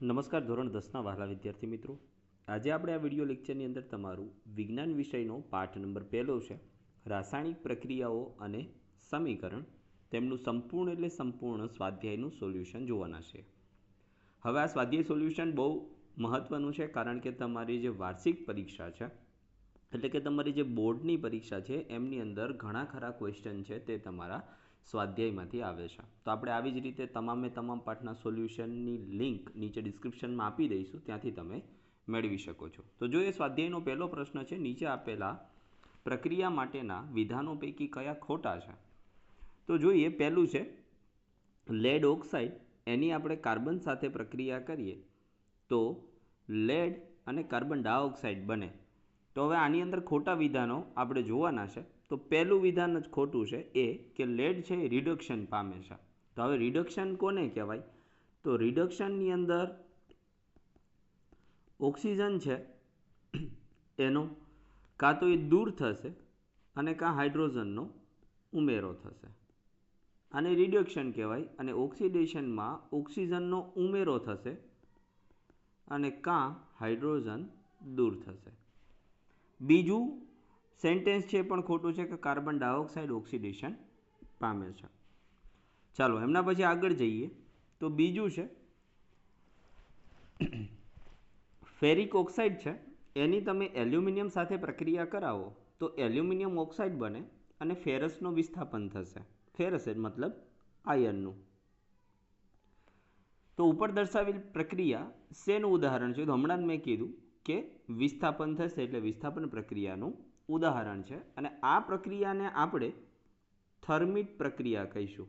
નમસ્કાર ધોરણ દસના વહાલા વિદ્યાર્થી મિત્રો. આજે આપણે આ વીડિયો લેક્ચરની અંદર તમારું વિજ્ઞાન વિષયનો પાઠ નંબર પહેલો છે. રાસાયણિક પ્રક્રિયાઓ અને સમીકરણ. તેમનું સંપૂર્ણ એટલે સંપૂર્ણ સ્વાધ્યાયનું સોલ્યુશન જોવાના છે. હવે આ સ્વાધ્યાય સોલ્યુશન બહુ મહત્ત્વનું છે કારણ કે તમારી જે વાર્ષિક પરીક્ષા છે, એટલે કે તમારી જે બોર્ડની પરીક્ષા છે, એમની અંદર ઘણા ખરા ક્વેશ્ચન છે તે તમારા સ્વાધ્યાયમાંથી આવે છે. તો આપણે આવી જ રીતે તમામે તમામ પાઠના સોલ્યુશનની લિંક નીચે ડિસ્ક્રિપ્શનમાં આપી દઈશું, ત્યાંથી તમે મેળવી શકો છો. તો જો એ સ્વાધ્યાયનો પહેલો પ્રશ્ન છે, નીચે આપેલા પ્રક્રિયા માટેના વિધાનો પૈકી કયા ખોટા છે? તો જોઈએ, પહેલું છે લેડ ઓક્સાઇડ એની આપણે કાર્બન સાથે પ્રક્રિયા કરીએ, તો લેડ અને કાર્બન ડાયોક્સાઇડ બને. તો હવે આની અંદર ખોટા વિધાનો આપણે જોવાના છે. તો પહેલું વિધાન જ ખોટું છે એ કે લેડ છે એ રિડક્શન પામે છે. તો હવે રિડક્શન કોને કહેવાય? તો રિડક્શનની અંદર ઓક્સિજન છે, એનો, કાં તો એ દૂર થશે અને કાં હાઇડ્રોજનનો ઉમેરો થશે. આને રિડક્શન કહેવાય અને ઓક્સિડેશનમાં ઓક્સિજનનો ઉમેરો થશે અને કાં હાઇડ્રોજન દૂર થશે. બીજું સેન્ટેન્સ છે પણ ખોટું છે કે કાર્બન ડાયોક્સાઇડ ઓક્સિડેશન પામે છે. ચાલો, એમના પછી આગળ જઈએ. તો બીજું છે, ફેરિક ઓક્સાઇડ છે, એની તમે એલ્યુમિનિયમ સાથે પ્રક્રિયા કરાવો, તો એલ્યુમિનિયમ ઓક્સાઇડ બને અને ફેરસનું વિસ્થાપન થશે. ફેરસ મતલબ આયનનું. તો ઉપર દર્શાવેલ પ્રક્રિયા શેનું ઉદાહરણ છે? તો હમણાં જ મેં કીધું કે વિસ્થાપન થશે એટલે વિસ્થાપન પ્રક્રિયાનું ઉદાહરણ છે. અને આ પ્રક્રિયાને આપણે થર્મિટ પ્રક્રિયા કહીશું.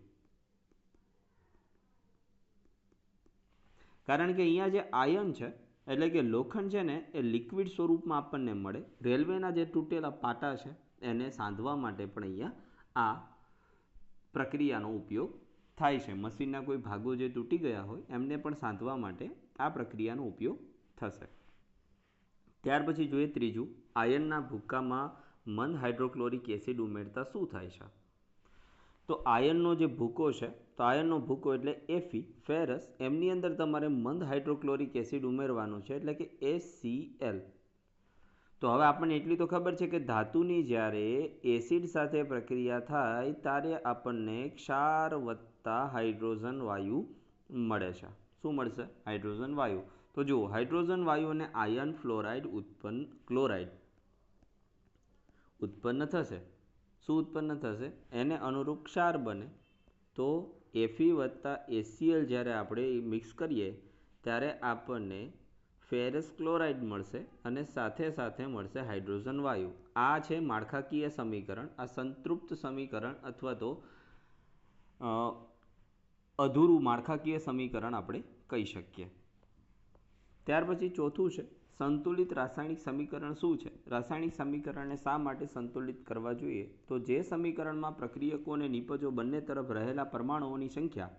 કારણ કે અહીંયા જે આયન છે, એટલે કે લોખંડ છે ને, એ લિક્વિડ સ્વરૂપમાં આપણને મળે. રેલવેના જે તૂટેલા પાટા છે, એને સાંધવા માટે પણ અહીંયા આ પ્રક્રિયાનો ઉપયોગ થાય છે. મશીનના કોઈ ભાગો જે તૂટી ગયા હોય, એમને પણ સાંધવા માટે આ પ્રક્રિયાનો ઉપયોગ થશે. ત્યાર પછી જોઈએ ત્રીજું. આયનના ભૂક્કામાં મંદ હાઇડ્રોક્લોરિક એસિડ ઉમેરતા શું થાય છે? તો આયનનો જે ભૂકો છે, તો આયનનો ભૂકો એટલે એફી ફેરસ એમની અંદર તમારે મંદ હાઇડ્રોક્લોરિક એસિડ ઉમેરવાનું છે, એટલે કે એસીએલ તો હવે આપણને એટલી તો ખબર છે કે ધાતુની જ્યારે એસિડ સાથે પ્રક્રિયા થાય, ત્યારે આપણને ક્ષાર વત્તા હાઇડ્રોજન વાયુ મળે છે. શું મળશે? હાઇડ્રોજન વાયુ. તો જુઓ, હાઇડ્રોજન વાયુ અને આયર્ન ફ્લોરાઇડ ઉત્પન્ન, ક્લોરાઇડ. ઉત્પન્ન થશે. શું ઉત્પન્ન થશે? એને અનુરૂપ ક્ષાર બને. તો એફી વત્તા એસીએલ જ્યારે આપણે મિક્સ કરીએ, ત્યારે આપણને ફેરસ ક્લોરાઇડ મળશે અને સાથે સાથે મળશે હાઇડ્રોજન વાયુ. આ છે માળખાકીય સમીકરણ, આ સંતૃપ્ત સમીકરણ અથવા તો અધૂરું માળખાકીય સમીકરણ આપણે કહી શકીએ. ત્યાર પછી ચોથું છે. સંતુલિત રાસાયણિક સમીકરણ શું છે? રાસાયણિક સમીકરણને શા માટે સંતુલિત કરવા જોઈએ? તો જે સમીકરણમાં પ્રક્રિયકો અને નિપજો બંને તરફ રહેલા પરમાણુઓની સંખ્યા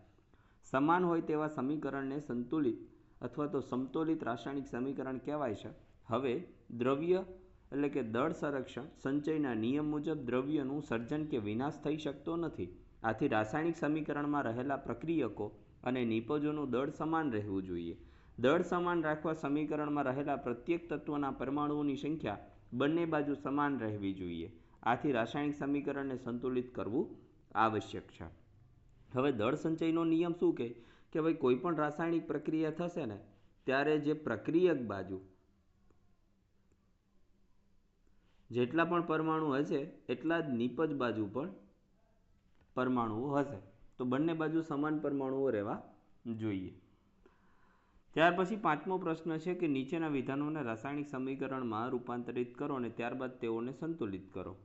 સમાન હોય તેવા સમીકરણને સંતુલિત અથવા તો સંતુલિત રાસાયણિક સમીકરણ કહેવાય છે. હવે દ્રવ્ય એટલે કે દળ સંરક્ષણ સંચયના નિયમ મુજબ દ્રવ્યનું સર્જન કે વિનાશ થઈ શકતો નથી. આથી રાસાયણિક સમીકરણમાં રહેલા પ્રક્રિયકો અને નિપજોનું દળ સમાન રહેવું જોઈએ. દળ સમાન રાખવા સમીકરણમાં રહેલા પ્રત્યેક તત્વના પરમાણુઓની સંખ્યા બંને બાજુ સમાન રહેવી જોઈએ. આથી રાસાયણિક સમીકરણને સંતુલિત કરવું આવશ્યક છે. હવે દળ સંચયનો નિયમ શું કહે કે ભાઈ કોઈ પણ રાસાયણિક પ્રક્રિયા થશે ને, ત્યારે જે પ્રક્રિયક બાજુ જેટલા પણ પરમાણુ હશે, એટલા જ નીપજ બાજુ પણ પરમાણુઓ હશે. તો બંને બાજુ સમાન પરમાણુઓ રહેવા જોઈએ. ત્યાર પછી પાંચમો પ્રશ્ન છે કે નીચેના વિધાનોને રાસાયણિક સમીકરણમાં રૂપાંતરિત કરો અને ત્યારબાદ તેઓને સંતુલિત કરો.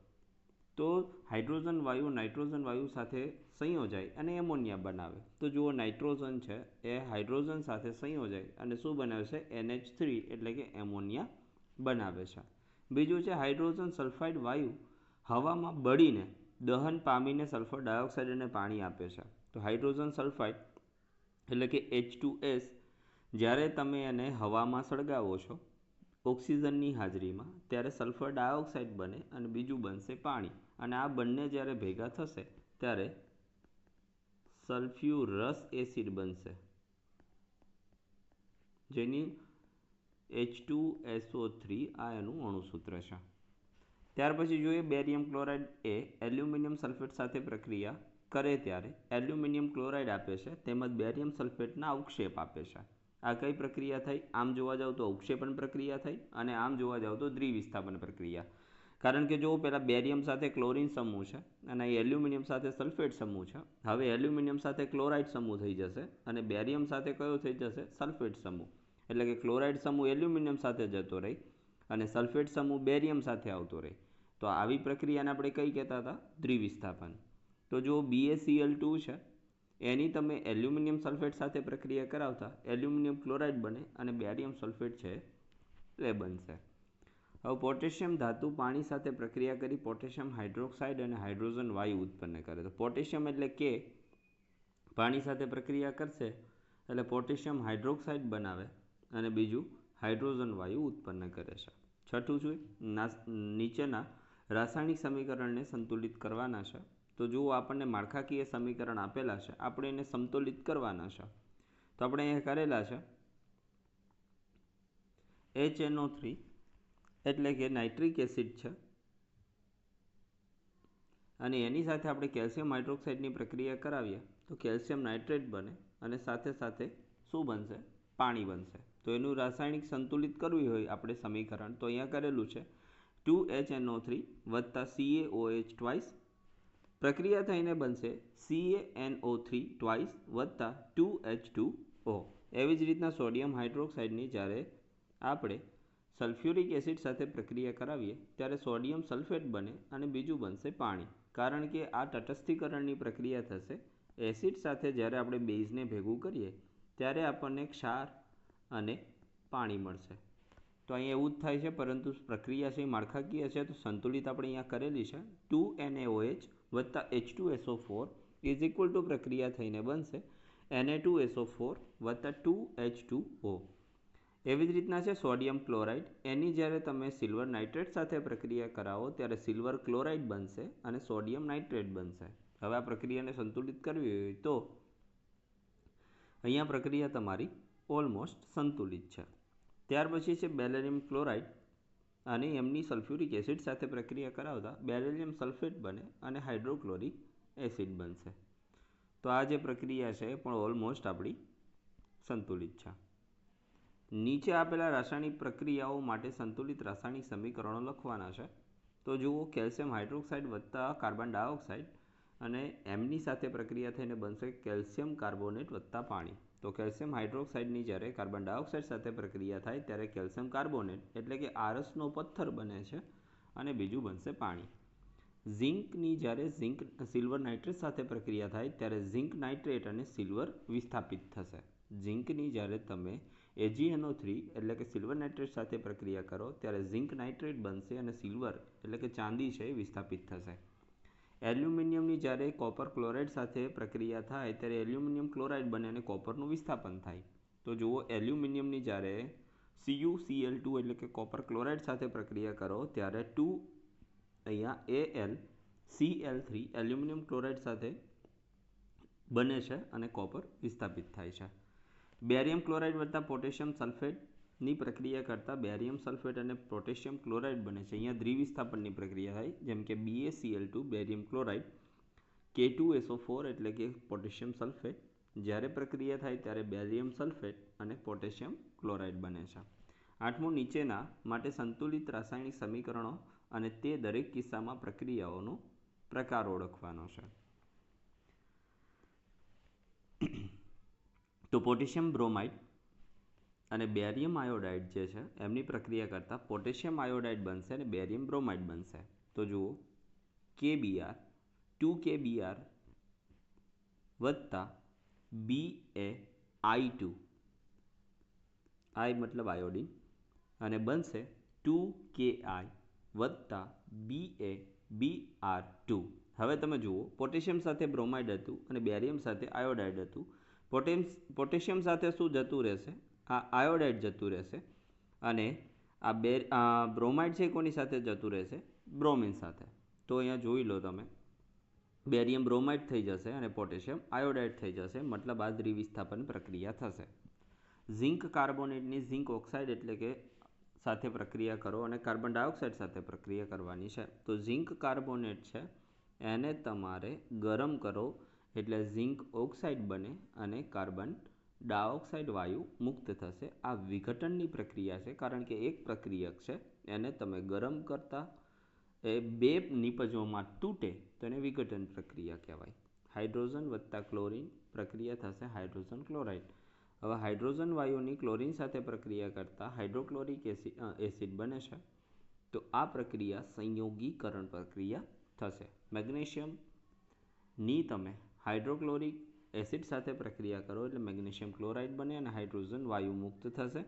તો હાઇડ્રોજન વાયુ નાઇટ્રોજન વાયુ સાથે સંયોજાય અને એમોનિયા બનાવે. તો જુઓ નાઇટ્રોજન છે એ હાઇડ્રોજન સાથે સંયોજાય અને શું બનાવે છે? એનએચ થ્રી એટલે કે એમોનિયા બનાવે છે. બીજું છે હાઇડ્રોજન સલ્ફાઇડ વાયુ હવામાં બળીને દહન પામીને સલ્ફર ડાયોક્સાઇડ અને પાણી આપે છે. તો હાઇડ્રોજન સલ્ફાઇડ એટલે કે એચ ટુ એસ જ્યારે તમે એને હવામાં સળગાવો છો, ઓક્સિજનની હાજરીમાં, ત્યારે સલ્ફર ડાયોક્સાઇડ બને અને બીજું બનશે પાણી. અને આ બંને જ્યારે ભેગા થશે, ત્યારે સલ્ફ્યુરસ એસિડ બનશે. જેની એચ ટુ એસઓ થ્રી આ એનું અણુસૂત્ર છે. ત્યાર પછી જોઈએ બેરિયમ ક્લોરાઇડ એ એલ્યુમિનિયમ સલ્ફેટ સાથે પ્રક્રિયા કરે ત્યારે એલ્યુમિનિયમ ક્લોરાઇડ આપે છે, તેમજ બેરિયમ સલ્ફેટના અવક્ષેપ આપે છે. આ કઈ પ્રક્રિયા થઈ? આમ જોવા જાવ તો અવક્ષેપણ પ્રક્રિયા થઈ અને આમ જોવા જાવ તો દ્વિવિસ્થાપન પ્રક્રિયા. કારણ કે જો પહેલાં બેરિયમ સાથે ક્લોરિન સમૂહ છે અને એલ્યુમિનિયમ સાથે સલ્ફેટ સમૂહ છે. હવે એલ્યુમિનિયમ સાથે ક્લોરાઇડ સમૂહ થઈ જશે અને બેરિયમ સાથે કયો થઈ જશે? સલ્ફેટ સમૂહ. એટલે કે ક્લોરાઇડ સમૂહ એલ્યુમિનિયમ સાથે જતો રહી અને સલ્ફેટ સમૂહ બેરિયમ સાથે આવતો રહે. તો આવી પ્રક્રિયાને આપણે કઈ કહેતા હતા? દ્વિવિસ્થાપન. તો જો બીએસીએલ ટુ છે એની તમે એલ્યુમિનિયમ સલ્ફેટ સાથે પ્રક્રિયા કરાવતા એલ્યુમિનિયમ ક્લોરાઇડ બને અને બેરિયમ સલ્ફેટ છે એ બનશે. હવે પોટેશિયમ ધાતુ પાણી સાથે પ્રક્રિયા કરી પોટેશિયમ હાઇડ્રોક્સાઇડ અને હાઇડ્રોજન વાયુ ઉત્પન્ન કરે. તો પોટેશિયમ એટલે કે પાણી સાથે પ્રક્રિયા કરશે એટલે પોટેશિયમ હાઇડ્રોક્સાઇડ બનાવે અને બીજું હાઇડ્રોજન વાયુ ઉત્પન્ન કરે છે. છઠ્ઠું છે નીચેના રાસાયણિક સમીકરણને સંતુલિત કરવાના છે. તો જુઓ, આપણને માળખાકીય સમીકરણ આપેલા છે. આપણે એને સંતુલિત કરવાના છે. તો આપણે અહીંયા કરેલા છે. એચ એનઓ થ્રી એટલે કે નાઇટ્રિક એસિડ છે. અને એની સાથે આપણે કેલ્શિયમ હાઇડ્રોક્સાઇડની પ્રક્રિયા કરાવીએ, તો કેલ્શિયમ નાઇટ્રેટ બને અને સાથે સાથે શું બનશે? પાણી બનશે. તો એનું રાસાયણિક સંતુલિત કરવી હોય આપણે સમીકરણ. તો અહીંયા કરેલું છે. ટુ એચ એનઓ થ્રી વત્તા સીએ ઓએચ ટ્વાઇસ પ્રક્રિયા થઈને બનશે C N O three twice વત્તા ટુ એચ ટુ ઓ એવી જ રીતના સોડિયમ હાઇડ્રોક્સાઇડની જ્યારે આપણે સલ્ફ્યુરિક એસિડ સાથે પ્રક્રિયા કરાવીએ, ત્યારે સોડિયમ સલ્ફેટ બને અને બીજું બનશે પાણી. કારણ કે આ તટસ્થીકરણની પ્રક્રિયા થશે. એસિડ સાથે જ્યારે આપણે બેઝને ભેગું કરીએ, ત્યારે આપણને ક્ષાર અને પાણી મળશે. તો અહીંયા એવું જ થાય છે, પરંતુ પ્રક્રિયા છે એ માળખાકીય છે, તો સંતુલિત આપણે અહીંયા કરેલી છે. ટુ એન એનએઓએચ વત્તા H two SO four is equal to પ્રક્રિયા થઈને બનશે. એને ટુ એસઓ ફોર વત્તા ટુ એચ ટુ ઓ એવી જ રીતના છે સોડિયમ ક્લોરાઇડ. એની જ્યારે તમે સિલ્વર નાઇટ્રેટ સાથે પ્રક્રિયા કરાવો ત્યારે સિલ્વર ક્લોરાઇડ બનશે અને સોડિયમ નાઇટ્રેટ બનશે. હવે આ પ્રક્રિયાને સંતુલિત કરવી હોય તો અહીંયા પ્રક્રિયા તમારી ઓલમોસ્ટ સંતુલિત છે. ત્યાર પછી છે બેલેરિયમ ક્લોરાઇડ. અને એમની સલ્ફ્યુરિક એસિડ સાથે પ્રક્રિયા કરાવતા બેરેલિયમ સલ્ફેટ બને અને હાઇડ્રોક્લોરિક એસિડ બનશે. તો આ જે પ્રક્રિયા છે એ પણ ઓલમોસ્ટ આપણી સંતુલિત છે. નીચે આપેલા રાસાયણિક પ્રક્રિયાઓ માટે સંતુલિત રાસાયણિક સમીકરણો લખવાના છે. તો જુઓ, કેલ્શિયમ હાઇડ્રોક્સાઇડ વત્તા કાર્બન ડાયોક્સાઇડ અને એમની સાથે પ્રક્રિયા થઈને બનશે કેલ્શિયમ કાર્બોનેટ વત્તા પાણી. તો કેલ્શિયમ હાઇડ્રોક્સાઇડની જ્યારે કાર્બન ડાયોક્સાઇડ સાથે પ્રક્રિયા થાય ત્યારે કેલ્શિયમ કાર્બોનેટ એટલે કે આરસનો પથ્થર બને છે અને બીજું બનશે પાણી. ઝિંકની જ્યારે ઝિંક સિલ્વર નાઇટ્રેટ સાથે પ્રક્રિયા થાય ત્યારે ઝિંક નાઇટ્રેટ અને સિલ્વર વિસ્થાપિત થશે. ઝિંકની જ્યારે તમે એજીએનઓ થ્રી એટલે કે સિલ્વર નાઇટ્રેટ સાથે પ્રક્રિયા કરો ત્યારે ઝિંક નાઇટ્રેટ બનશે અને સિલ્વર એટલે કે ચાંદી છે એ વિસ્થાપિત થશે. એલ્યુમિનિયમની જ્યારે કોપર ક્લોરાઇડ સાથે પ્રક્રિયા થાય ત્યારે એલ્યુમિનિયમ ક્લોરાઇડ બને અને કોપરનું વિસ્થાપન થાય. તો જુઓ, એલ્યુમિનિયમની જ્યારે સીયુ સીએલ ટુ એટલે કે કોપર ક્લોરાઇડ સાથે પ્રક્રિયા કરો, ત્યારે ટુ અહીંયા A L C L three aluminium chloride સાથે બને છે અને કોપર વિસ્થાપિત થાય છે. બેરિયમ ક્લોરાઇડ વત્તા પોટેશિયમ સલ્ફેટની પ્રક્રિયા કરતાં બેરિયમ સલ્ફેટ અને પોટેશિયમ ક્લોરાઇડ બને છે. અહીંયા દ્વિવિસ્થાપનની પ્રક્રિયા થાય, જેમ કે BACL two barium chloride K two SO four એટલે કે પોટેશિયમ સલ્ફેટ. જ્યારે પ્રક્રિયા થાય ત્યારે બેરિયમ સલ્ફેટ અને પોટેશિયમ ક્લોરાઇડ બને છે. આઠમું, નીચેના માટે સંતુલિત રાસાયણિક સમીકરણો અને તે દરેક કિસ્સામાં પ્રક્રિયાઓનો પ્રકાર ઓળખવાનો છે. તો પોટેશિયમ બ્રોમાઇડ અને બેરિયમ આયોડાઇડ જે છે, એમની પ્રક્રિયા કરતાં પોટેશિયમ આયોડાઇડ બનશે અને બેરિયમ બ્રોમાઇડ બનશે. તો જુઓ કે બીઆર ટુ કે બીઆર વત્તા બી એ આઈ ટુ. આઈ મતલબ આયોડિન. અને બનશે ટુ કે આઈ વત્તા બી એ બી આર ટુ. હવે તમે જુઓ, પોટેશિયમ સાથે બ્રોમાઇડ હતું અને બેરિયમ સાથે આયોડાઇડ હતું. પોટેશિયમ સાથે શું જતું રહેશે? આ આયોડાઇડ જતું રહેશે અને આ બે બ્રોમાઇડ છે કોની સાથે જતું રહેશે? બ્રોમિન સાથે. તો અહીંયા જોઈ લો તમે. બેરિયમ બ્રોમાઇડ થઈ જશે અને પોટેશિયમ આયોડાઇડ થઈ જશે, મતલબ આ દ્વિવિસ્થાપન પ્રક્રિયા થશે. ઝિંક કાર્બોનેટની ઝિંક ઓક્સાઇડ એટલે કે સાથે પ્રક્રિયા કરો અને કાર્બન ડાયોક્સાઇડ સાથે પ્રક્રિયા કરવાની છે. તો ઝિંક કાર્બોનેટ છે, એને તમારે ગરમ કરો એટલે ઝિંક ઓક્સાઇડ બને અને કાર્બન ડાયોક્સાઇડ વાયુ મુક્ત થશે. આ વિઘટનની પ્રક્રિયા છે, કારણ કે એક પ્રક્રિયક છે, એને તમે ગરમ કરતા એ બે નિપજોમાં તૂટે તો એને વિઘટન પ્રક્રિયા કહેવાય. હાઇડ્રોજન વત્તા ક્લોરિન પ્રક્રિયા થશે હાઇડ્રોજન ક્લોરાઇડ. હવે હાઇડ્રોજન વાયુની ક્લોરિન સાથે પ્રક્રિયા કરતાં હાઇડ્રોક્લોરિક એસિડ એસિડ બને છે. તો આ પ્રક્રિયા સંયોગીકરણ પ્રક્રિયા થશે. મેગ્નેશિયમની તમે હાઇડ્રોક્લોરિક એસિડ સાથે પ્રક્રિયા કરો એટલે મેગ્નેશિયમ ક્લોરાઇડ બને અને હાઇડ્રોજન વાયુ મુક્ત થશે.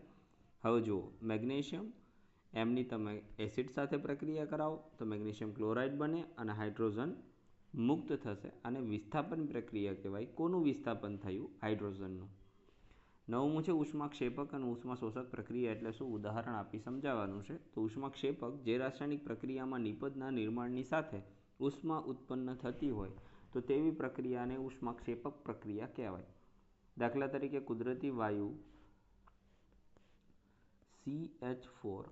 હવે જુઓ, મેગ્નેશિયમ, એમની તમે એસિડ સાથે પ્રક્રિયા કરાવો તો મેગ્નેશિયમ ક્લોરાઇડ બને અને હાઇડ્રોજન મુક્ત થશે અને વિસ્થાપન પ્રક્રિયા કહેવાય. કોનું વિસ્થાપન થયું? હાઇડ્રોજનનું. નવમું છે ઉષ્માક્ષેપક અને ઉષ્માશોષક પ્રક્રિયા એટલે શું? ઉદાહરણ આપી સમજાવવાનું છે. તો ઉષ્માક્ષેપક જે રાસાયણિક પ્રક્રિયામાં નિપજના નિર્માણની સાથે ઉષ્મા ઉત્પન્ન થતી હોય તો તેવી પ્રક્રિયાને ઉષ્માક્ષેપક પ્રક્રિયા કહેવાય. દાખલા તરીકે કુદરતી વાયુ સી એચ ફોર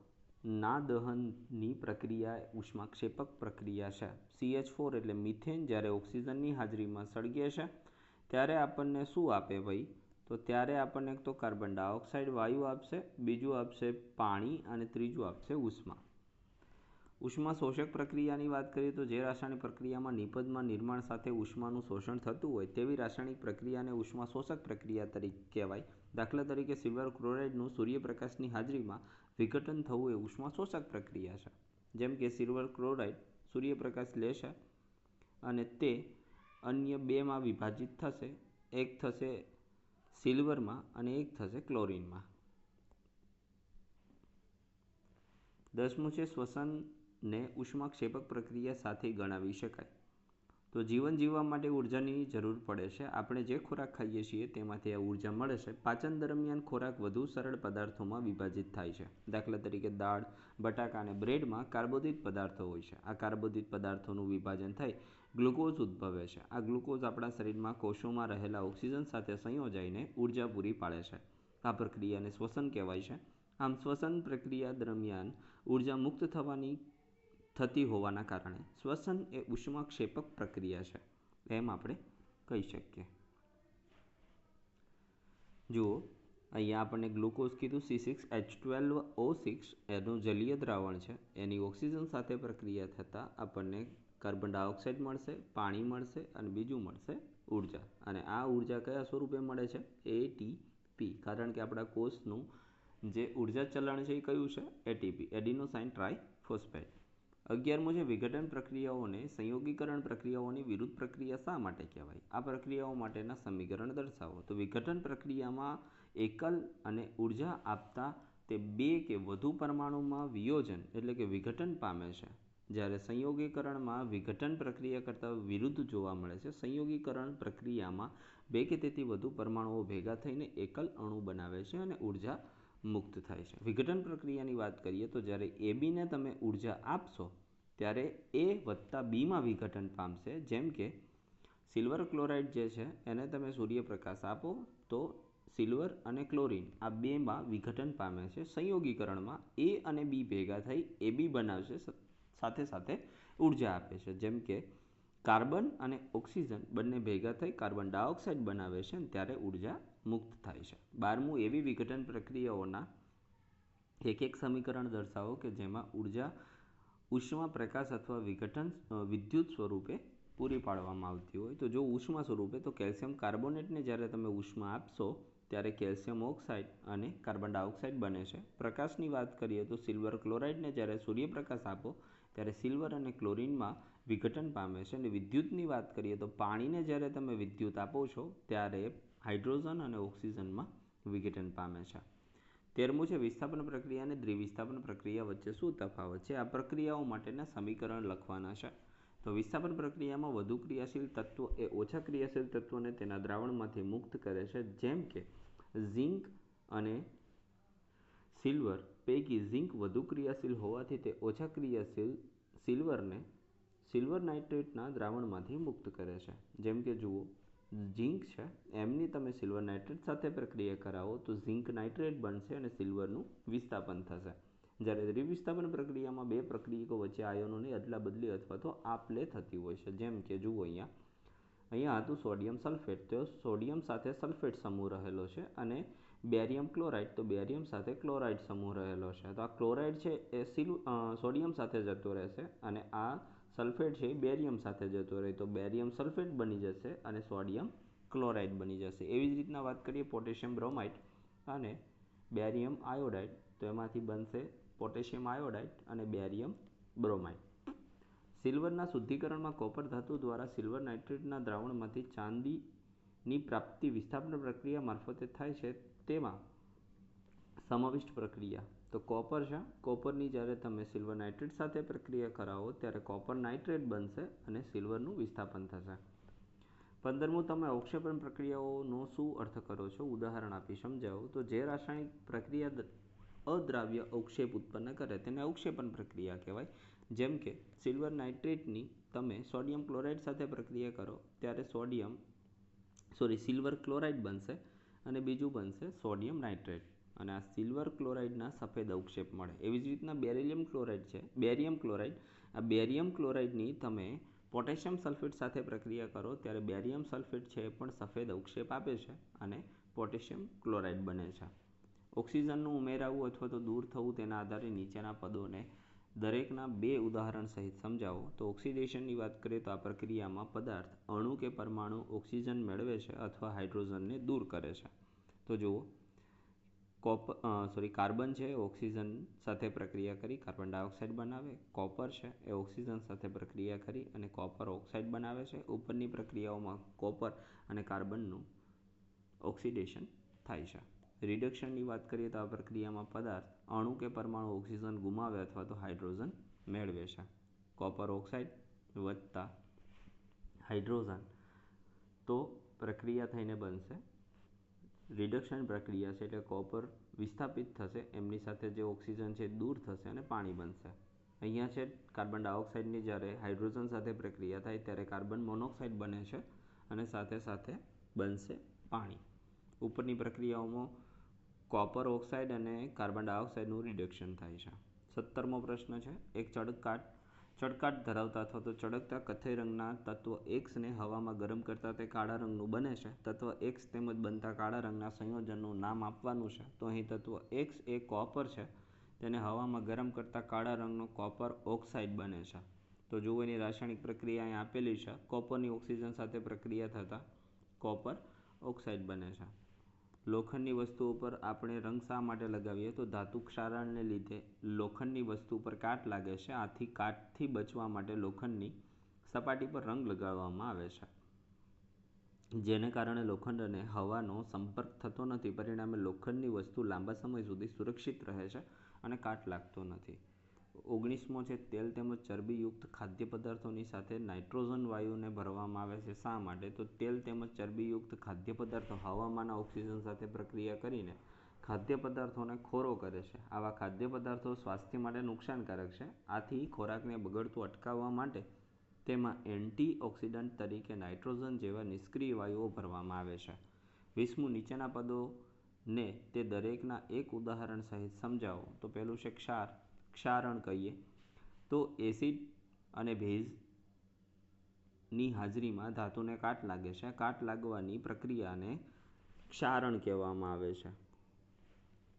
ના દહનની પ્રક્રિયા ઉષ્માક્ષેપક પ્રક્રિયા છે. સી એચ ફોર એટલે મિથેન જ્યારે ઓક્સિજનની હાજરીમાં સળગે છે, ત્યારે આપણને શું આપે ભાઈ? તો ત્યારે આપણને એક તો કાર્બન ડાયોક્સાઇડ વાયુ આપશે, બીજું આપશે પાણી અને ત્રીજું આપશે ઉષ્મા. ઉષ્મા શોષક પ્રક્રિયાની વાત કરીએ તો જે રાસાયણિક પ્રક્રિયામાં નિપજમાં નિર્માણ સાથે ઉષ્માનું શોષણ થતું હોય તેવી રાસાયણિક પ્રક્રિયાને ઉષ્મા શોષક પ્રક્રિયા તરીકે કહેવાય. દાખલા તરીકે સિલ્વર ક્લોરાઇડનું સૂર્યપ્રકાશની હાજરીમાં વિઘટન થવું એ ઉષ્મા શોષક પ્રક્રિયા છે. જેમ કે સિલ્વર ક્લોરાઇડ સૂર્યપ્રકાશ લેશે અને તે અન્ય બેમાં વિભાજિત થશે, એક થશે સિલ્વરમાં અને એક થશે ક્લોરિનમાં. દસમું છે શ્વસનને ઉષ્માક્ષેપક પ્રક્રિયા સાથે ગણાવી શકાય. તો જીવન જીવવા માટે ઉર્જાની જરૂર પડે છે. આપણે જે ખોરાક ખાઈએ છીએ તેમાંથી આ ઊર્જા મળે છે. પાચન દરમિયાન ખોરાક વધુ સરળ પદાર્થોમાં વિભાજિત થાય છે. દાખલા તરીકે દાળ, બટાકા અને બ્રેડમાં કાર્બોદિત પદાર્થો હોય છે. આ કાર્બોદિત પદાર્થોનું વિભાજન થઈ ગ્લુકોઝ ઉદ્ભવે છે. આ ગ્લુકોઝ આપણા શરીરમાં કોષોમાં રહેલા ઓક્સિજન સાથે સંયોજાઈને ઊર્જા પૂરી પાડે છે. આ પ્રક્રિયાને શ્વસન કહેવાય છે. આમ શ્વસન પ્રક્રિયા દરમિયાન ઊર્જા મુક્ત થવાની થતી હોવાના કારણે શ્વસન એ ઉષ્માક્ષેપક પ્રક્રિયા છે, એમ આપણે કહી શકીએ. જુઓ, અહીંયા આપણને ગ્લુકોઝ કીધું C six H twelve O six એનું જલીય દ્રાવણ છે. એની ઓક્સિજન સાથે પ્રક્રિયા થતાં આપણને કાર્બન ડાયોક્સાઇડ મળશે, પાણી મળશે અને બીજું મળશે ઊર્જા. અને આ ઊર્જા કયા સ્વરૂપે મળે છે? એટીપી કારણ કે આપણા કોષનું જે ઊર્જા ચલણ છે એ કયું છે? એટીપી એડિનોસાઇન ટ્રાઇફોસ્ફેટ અગિયારમું છે વિઘટન પ્રક્રિયાઓને સંયોગીકરણ પ્રક્રિયાઓની વિરુદ્ધ પ્રક્રિયા શા માટે કહેવાય? આ પ્રક્રિયાઓ માટેના સમીકરણ દર્શાવો. તો વિઘટન પ્રક્રિયામાં એકલ અને ઊર્જા આપતા તે બે કે વધુ પરમાણુમાં વિયોજન એટલે કે વિઘટન પામે છે. જ્યારે સંયોગીકરણમાં વિઘટન પ્રક્રિયા કરતાં વિરુદ્ધ જોવા મળે છે, સંયોગીકરણ પ્રક્રિયામાં બે કે તેથી વધુ પરમાણુઓ ભેગા થઈને એકલ અણુ બનાવે છે અને ઊર્જા મુક્ત થાય છે. વિઘટન પ્રક્રિયાની વાત કરીએ તો જ્યારે એબીને તમે ઊર્જા આપશો ત્યારે એ વત્તા બીમાં વિઘટન પામશે. જેમ કે સિલ્વર ક્લોરાઇડ જે છે, એને તમે સૂર્યપ્રકાશ આપો તો સિલ્વર અને ક્લોરિન આ બેમાં વિઘટન પામે છે. સંયોગીકરણમાં એ અને બી ભેગા થઈ એ બી બનાવશે સાથે સાથે ઊર્જા આપે છે. જેમ કે કાર્બન અને ઓક્સિજન બંને ભેગા થઈ કાર્બન ડાયોક્સાઇડ બનાવે છે ત્યારે ઊર્જા મુક્ત થાય છે. બારમું એવી વિઘટન પ્રક્રિયાઓના એક એક સમીકરણ દર્શાવો કે જેમાં ઊર્જા ઉષ્મા પ્રકાશ અથવા વિઘટન વિદ્યુત સ્વરૂપે પૂરી પાડવામાં આવતી હોય. તો જો ઉષ્મા સ્વરૂપે, તો કેલ્શિયમ કાર્બોનેટને જ્યારે તમે ઉષ્મા આપશો, ત્યારે કેલ્શિયમ ઓક્સાઇડ અને કાર્બન ડાયોક્સાઇડ બને છે. પ્રકાશની વાત કરીએ તો સિલ્વર ક્લોરાઇડને જ્યારે સૂર્યપ્રકાશ આપો, ત્યારે સિલ્વર અને ક્લોરિનમાં વિઘટન પામે છે. અને વિદ્યુતની વાત કરીએ તો પાણીને જ્યારે તમે વિદ્યુત આપો છો, ત્યારે હાઇડ્રોજન અને ઓક્સિજનમાં વિઘટન પામે છે. તેરમું છે, વિસ્થાપન પ્રક્રિયા અને દ્વિવિસ્થાપન પ્રક્રિયા વચ્ચે શું તફાવત છે? આ પ્રક્રિયાઓ માટેના સમીકરણ લખવાના છે. તો વિસ્થાપન પ્રક્રિયામાં વધુ ક્રિયાશીલ તત્વો એ ઓછા ક્રિયાશીલ તત્વોને તેના દ્રાવણમાંથી મુક્ત કરે છે. જેમ કે ઝિંક અને સિલ્વર પૈકી ઝિંક વધુ ક્રિયાશીલ હોવાથી તે ઓછા ક્રિયાશીલ સિલ્વરને સિલ્વર નાઇટ્રેટના દ્રાવણમાંથી મુક્ત કરે છે. જેમ કે જુઓ ઝીંક છે. એમની તમે સિલ્વર નાઇટ્રેટ સાથે પ્રક્રિયા કરાવો તો ઝિંક નાઇટ્રેટ બનશે અને સિલ્વરનું વિસ્થાપન થશે. જ્યારે રિવિસ્થાપન પ્રક્રિયામાં બે પ્રક્રિયકો વચ્ચે આયનોની અદલા બદલી અથવા તો આપ લે થતી હોય છે. જેમ કે જુઓ અહીંયા. અહીંયા હતું સોડિયમ સલ્ફેટ. તો સોડિયમ સાથે સલ્ફેટ સમૂહ રહેલો છે અને બેરિયમ ક્લોરાઇડ. તો બેરિયમ સાથે ક્લોરાઇડ સમૂહ રહેલો છે. તો આ ક્લોરાઇડ છે એ સિલ સોડિયમ સાથે જતો રહેશે અને આ સલ્ફેટ છે એ બેરિયમ સાથે જતો રહે, તો બેરિયમ સલ્ફેટ બની જશે અને સોડિયમ ક્લોરાઇડ બની જશે. એવી જ રીતના વાત કરીએ પોટેશિયમ બ્રોમાઇડ અને બેરિયમ આયોડાઇડ, તો એમાંથી બનશે પોટેશિયમ આયોડાઇડ અને બેરિયમ બ્રોમાઇડ. સિલ્વરના શુદ્ધિકરણમાં કોપર ધાતુ દ્વારા સિલ્વર નાઇટ્રેટના દ્રાવણમાંથી ચાંદીની પ્રાપ્તિ વિસ્થાપન પ્રક્રિયા મારફતે થાય છે, તેમાં સમાવિષ્ટ પ્રક્રિયા. તો કોપર છે. કોપરની જ્યારે તમે સિલ્વર નાઇટ્રેટ સાથે પ્રક્રિયા કરાવો, ત્યારે કોપર નાઇટ્રેટ બનશે અને સિલ્વરનું વિસ્થાપન થશે. પંદરમું, તમે અવક્ષેપણ પ્રક્રિયાઓનો શું અર્થ કરો છો? ઉદાહરણ આપી સમજાવો. તો જે રાસાયણિક પ્રક્રિયા અદ્રાવ્ય અવક્ષેપ ઉત્પન્ન કરે તેને અવક્ષેપણ પ્રક્રિયા કહેવાય. જેમ કે સિલ્વર નાઇટ્રેટની તમે સોડિયમ ક્લોરાઇડ સાથે પ્રક્રિયા કરો, ત્યારે સોડિયમ સોરી સિલ્વર ક્લોરાઇડ બનશે અને બીજું બનશે સોડિયમ નાઇટ્રેટ અને આ સિલ્વર ક્લોરાઇડના સફેદ અવક્ષેપ મળે. એવી જ રીતના બેરિલિયમ ક્લોરાઇડ છે, બેરિયમ ક્લોરાઇડ. આ બેરિયમ ક્લોરાઇડની તમે પોટેશિયમ સલ્ફેટ સાથે પ્રક્રિયા કરો ત્યારે બેરિયમ સલ્ફેટ છે એ પણ સફેદ અવક્ષેપ આપે છે અને પોટેશિયમ ક્લોરાઇડ બને છે. ઓક્સિજનનું ઉમેરાવું અથવા તો દૂર થવું તેના આધારે નીચેના પદોને દરેકના બે ઉદાહરણ સહિત સમજાવો. તો ઓક્સિડેશનની વાત કરીએ તો આ પ્રક્રિયામાં પદાર્થ અણુ કે પરમાણુ ઓક્સિજન મેળવે છે અથવા હાઇડ્રોજનને દૂર કરે છે. તો જુઓ કોપ સોરી કાર્બન છે ઓક્સિજન સાથે પ્રક્રિયા કરી કાર્બન ડાયોક્સાઇડ બનાવે, કોપર છે, એ ઓક્સિજન સાથે પ્રક્રિયા કરી અને કોપર ઓક્સાઇડ બનાવે છે. ઉપરની પ્રક્રિયાઓમાં કોપર અને કાર્બનનું ઓક્સિડેશન થાય છે. રિડક્શનની વાત કરીએ તો આ પ્રક્રિયામાં પદાર્થ અણુ કે પરમાણુ ઓક્સિજન ગુમાવે અથવા તો હાઇડ્રોજન મેળવે છે. કોપર ઓક્સાઇડ વત્તા હાઇડ્રોજન. તો પ્રક્રિયા થઈને બનશે રિડક્શન પ્રક્રિયા છે એટલે કોપર વિસ્થાપિત થશે, એમની સાથે જે ઓક્સિજન છે દૂર થશે અને પાણી બનશે. અહીંયા છે કાર્બન ડાયોક્સાઇડની જ્યારે હાઇડ્રોજન સાથે પ્રક્રિયા થાય ત્યારે કાર્બન મોનોક્સાઇડ બને છે અને સાથે સાથે બનશે પાણી. ઉપરની પ્રક્રિયાઓમાં કોપર ઓક્સાઇડ અને કાર્બન ડાયોક્સાઇડનું રિડક્શન થાય છે. સત્તરમો પ્રશ્ન છે, એક ચળકાટ ચળકાટ ધરાવતા અથવા તો ચળકતા કથ્થઈ રંગના તત્વ એક્સને હવામાં ગરમ કરતાં તે કાળા રંગનું બને છે. તત્વ એક્સ તેમજ બનતા કાળા રંગના સંયોજનનું નામ આપવાનું છે. તો અહીં તત્વ એક્સ એ કોપર છે. તેને હવામાં ગરમ કરતાં કાળા રંગનો કોપર ઓક્સાઇડ બને છે. તો જુઓ એની રાસાયણિક પ્રક્રિયા અહીં આપેલી છે. કોપરની ઓક્સિજન સાથે પ્રક્રિયા થતાં કોપર ઓક્સાઇડ બને છે. લોખંડની વસ્તુઓ ઉપર આપણે રંગ શા માટે લગાવીએ? તો ધાતુ ક્ષારણને લીધે લોખંડની વસ્તુ ઉપર કાટ લાગે છે. આથી કાટથી બચવા માટે લોખંડની સપાટી પર રંગ લગાડવામાં આવે છે. જેને કારણે લોખંડ અને હવાનો સંપર્ક થતો નથી. પરિણામે લોખંડની વસ્તુ લાંબા સમય સુધી સુરક્ષિત રહે છે અને કાટ લાગતો નથી. ઓગણીસમો છે, તેલ તેમજ ચરબીયુક્ત ખાદ્ય પદાર્થોની સાથે નાઇટ્રોજન વાયુને ભરવામાં આવે છે. શા માટે? તો તેલ તેમજ ચરબીયુક્ત ખાદ્ય પદાર્થો હવામાંના ઓક્સિજન સાથે પ્રક્રિયા કરીને ખાદ્ય પદાર્થોને ખોરો કરે છે. આવા ખાદ્ય પદાર્થો સ્વાસ્થ્ય માટે નુકસાનકારક છે. આથી ખોરાકને બગડતું અટકાવવા માટે તેમાં એન્ટીઓક્સિડન્ટ તરીકે નાઇટ્રોજન જેવા નિષ્ક્રિય વાયુઓ ભરવામાં આવે છે. વીસમું નીચેના પદોને તે દરેકના એક ઉદાહરણ સહિત સમજાવો. તો પહેલું છે ક્ષાર. ક્ષારણ કહીએ, તો એસિડ અને ભેજની હાજરીમાં ધાતુને કાટ લાગે છે. કાટ લાગવાની પ્રક્રિયાને ક્ષારણ કહેવામાં આવે છે.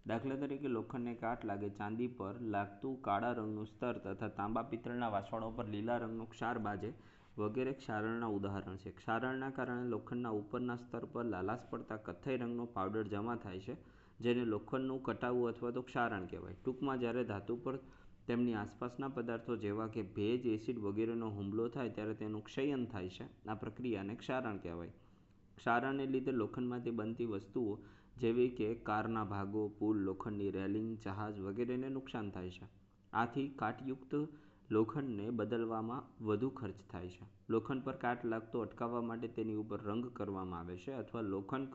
દાખલા તરીકે લોખંડને કાટ લાગે ચાંદી પર લાગતું કાળા રંગનું સ્તર તથા તાંબા પિત્તળના વાસણો પર લીલા રંગનું ક્ષાર બાજે વગેરે ક્ષારણના ઉદાહરણ છે. ક્ષારણના કારણે લોખંડના ઉપરના સ્તર પર લાલાશ પડતા કથ્થઈ રંગનો પાવડર જમા થાય છે. જેને લોખંડનું કટાવું અથવા તો ક્ષારણ કહેવાય. ટૂંકમાં જ્યારે ધાતુ પર તેમની આસપાસના પદાર્થો જેવા કે ભેજ, એસિડ વગેરેનો હુમલો થાય ત્યારે તેનું ક્ષયન થાય છે. આ પ્રક્રિયાને ક્ષારણ કહેવાય. ક્ષારણને લીધે લોખંડમાંથી બનતી વસ્તુઓ જેવી કે કારના ભાગો, પુલ, લોખંડની રેલિંગ, જહાજ વગેરેને નુકસાન થાય છે. આથી કાટયુક્ત લોખંડને બદલવામાં વધુ ખર્ચ થાય છે. લોખંડ પર કાટ લાગતો અટકાવવા માટે તેની ઉપર રંગ કરવામાં આવે છે અથવા લોખંડ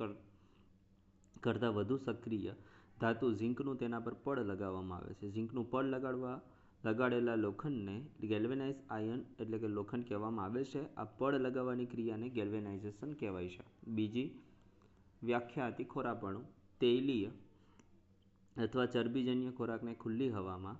કરતાં વધુ સક્રિય ધાતુ ઝીંકનું તેના પર પડ લગાવવામાં આવે છે. ઝીંકનું પડ લગાડવા લગાડેલા લોખંડને ગેલ્વેનાઇઝ આયન એટલે કે લોખંડ કહેવામાં આવે છે. આ પડ લગાવવાની ક્રિયાને ગેલ્વેનાઇઝેશન કહેવાય છે. બીજી વ્યાખ્યા હતી ખોરાપણું. તૈલીય અથવા ચરબીજન્ય ખોરાકને ખુલ્લી હવામાં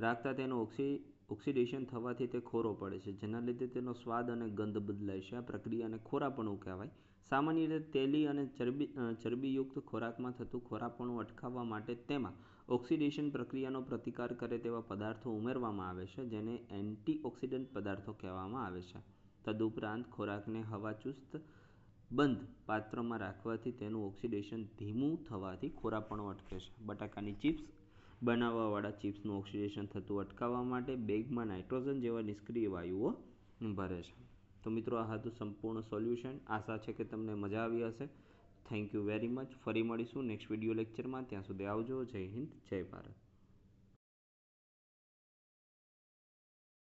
રાખતા તેનું ઓક્સી, ઓક્સિડેશન થવાથી તે ખોરો પડે છે. જેના લીધે તેનો સ્વાદ અને ગંધ બદલાય છે. આ પ્રક્રિયાને ખોરાપણું કહેવાય. સામાન્ય રીતે તેલી અને ચરબી ચરબીયુક્ત ખોરાકમાં થતું ખોરાપણું અટકાવવા માટે તેમાં ઓક્સિડેશન પ્રક્રિયાનો પ્રતિકાર કરે તેવા પદાર્થો ઉમેરવામાં આવે છે, જેને એન્ટીઓક્સિડન્ટ પદાર્થો કહેવામાં આવે છે. તદુપરાંત ખોરાકને હવાચુસ્ત બંધ પાત્રમાં રાખવાથી તેનું ઓક્સિડેશન ધીમું થવાથી ખોરાપણું અટકે છે. બટાકાની ચિપ્સ બનાવવાવાળા ચિપ્સનું ઓક્સિડેશન થતું અટકાવવા માટે બેગમાં નાઇટ્રોજન જેવા નિષ્ક્રિય વાયુઓ ભરે છે. તો મિત્રો, આ હતું સંપૂર્ણ સોલ્યુશન. આશા છે કે તમને મજા આવી હશે. થેન્ક યુ વેરી મચ ફરી મળીશું નેક્સ્ટ વીડિયો લેક્ચરમાં. ત્યાં સુધી આવજો. જય હિન્દ, જય ભારત.